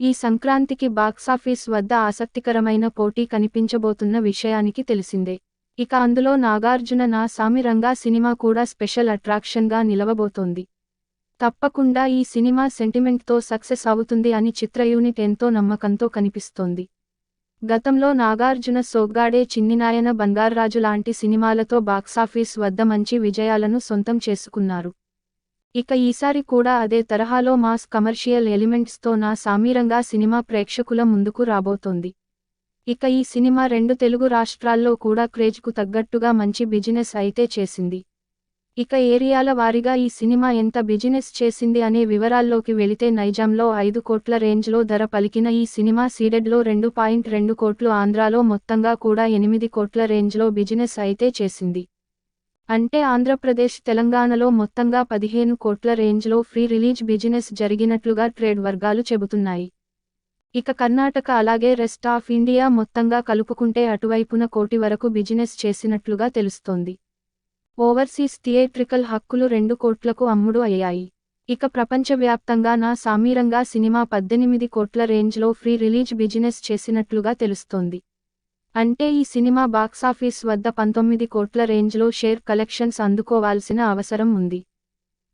ఈ సంక్రాంతికి బాక్సాఫీస్ వద్ద ఆసక్తికరమైన పోటీ కనిపించబోతున్న విషయానికి తెలిసిందే. ఇక అందులో నాగార్జున నా సామిరంగా సినిమా కూడా స్పెషల్ అట్రాక్షన్గా నిలవబోతోంది. తప్పకుండా ఈ సినిమా సెంటిమెంట్తో సక్సెస్ అవుతుంది అని చిత్ర యూనిట్ ఎంతో నమ్మకంతో కనిపిస్తోంది. గతంలో నాగార్జున సోగ్గాడే చిన్నినాయన బంగార్రాజు లాంటి సినిమాలతో బాక్సాఫీస్ వద్ద మంచి విజయాలను సొంతం చేసుకున్నారు. ఇక ఈసారి కూడా అదే తరహాలో మాస్ కమర్షియల్ ఎలిమెంట్స్తో నా సామీరంగా సినిమా ప్రేక్షకుల ముందుకు రాబోతోంది. ఇక ఈ సినిమా రెండు తెలుగు రాష్ట్రాల్లో కూడా క్రేజ్కు తగ్గట్టుగా మంచి బిజినెస్ అయితే చేసింది. ఇక ఏరియాల వారీగా ఈ సినిమా ఎంత బిజినెస్ చేసింది అనే వివరాల్లోకి వెళితే నైజాంలో ఐదు కోట్ల రేంజ్లో ధర పలికిన ఈ సినిమా సీడెడ్లో రెండు పాయింట్ రెండు కోట్లు ఆంధ్రాలో మొత్తంగా కూడా ఎనిమిది కోట్ల రేంజ్లో బిజినెస్ అయితే చేసింది. అంటే ఆంధ్రప్రదేశ్ తెలంగాణలో మొత్తంగా పదిహేను కోట్ల రేంజ్లో ఫ్రీ రిలీజ్ బిజినెస్ జరిగినట్లుగా ట్రేడ్ వర్గాలు చెబుతున్నాయి. ఇక కర్ణాటక అలాగే రెస్ట్ ఆఫ్ ఇండియా మొత్తంగా కలుపుకుంటే అటువైపున కోటి వరకు బిజినెస్ చేసినట్లుగా తెలుస్తోంది. ఓవర్సీస్ థియేట్రికల్ హక్కులు రెండు కోట్లకు అమ్ముడు అయ్యాయి. ఇక ప్రపంచవ్యాప్తంగా నా సామీరంగా సినిమా పద్దెనిమిది కోట్ల రేంజ్లో ఫ్రీ రిలీజ్ బిజినెస్ చేసినట్లుగా తెలుస్తోంది. అంటే ఈ సినిమా బాక్సాఫీస్ వద్ద పంతొమ్మిది కోట్ల రేంజ్లో షేర్ కలెక్షన్స్ అందుకోవాల్సిన అవసరం ఉంది.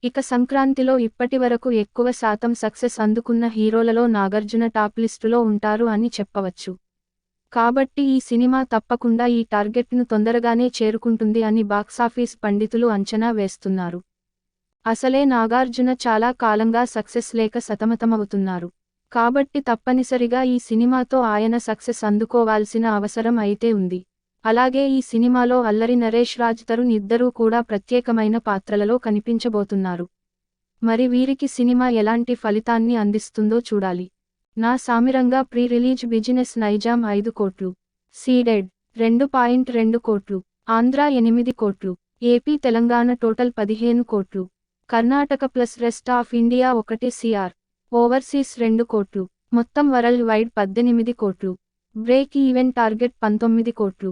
ఇక సంక్రాంతిలో ఇప్పటివరకు ఎక్కువ శాతం సక్సెస్ అందుకున్న హీరోలలో నాగార్జున టాప్ లిస్టులో ఉంటారు అని చెప్పవచ్చు. కాబట్టి ఈ సినిమా తప్పకుండా ఈ టార్గెట్ను తొందరగానే చేరుకుంటుంది అని బాక్సాఫీస్ పండితులు అంచనా వేస్తున్నారు. అసలే నాగార్జున చాలా కాలంగా సక్సెస్ లేక సతమతమవుతున్నారు. కాబట్టి తప్పనిసరిగా ఈ సినిమాతో ఆయన సక్సెస్ అందుకోవాల్సిన అవసరం అయితే ఉంది. అలాగే ఈ సినిమాలో అల్లరి నరేష్ రాజ్ తరుణ్ ఇద్దరూ కూడా ప్రత్యేకమైన పాత్రలలో కనిపించబోతున్నారు. మరి వీరికి సినిమా ఎలాంటి ఫలితాన్ని అందిస్తుందో చూడాలి. Naa Saamiranga pre release business Nizam ఐదు కోట్లు. సీడెడ్ రెండు పాయింట్ రెండు కోట్లు. ఆంధ్ర ఎనిమిది కోట్లు. ఏపీ తెలంగాణ టోటల్ పదిహేను కోట్లు. Karnataka plus rest of India ఒకటి సిఆర్. ఓవర్సీస్ రెండు కోట్లు. మొత్తం వరల్డ్ వైడ్ పద్దెనిమిది కోట్లు. బ్రేక్ ఈవెన్ టార్గెట్ పంతొమ్మిది కోట్లు.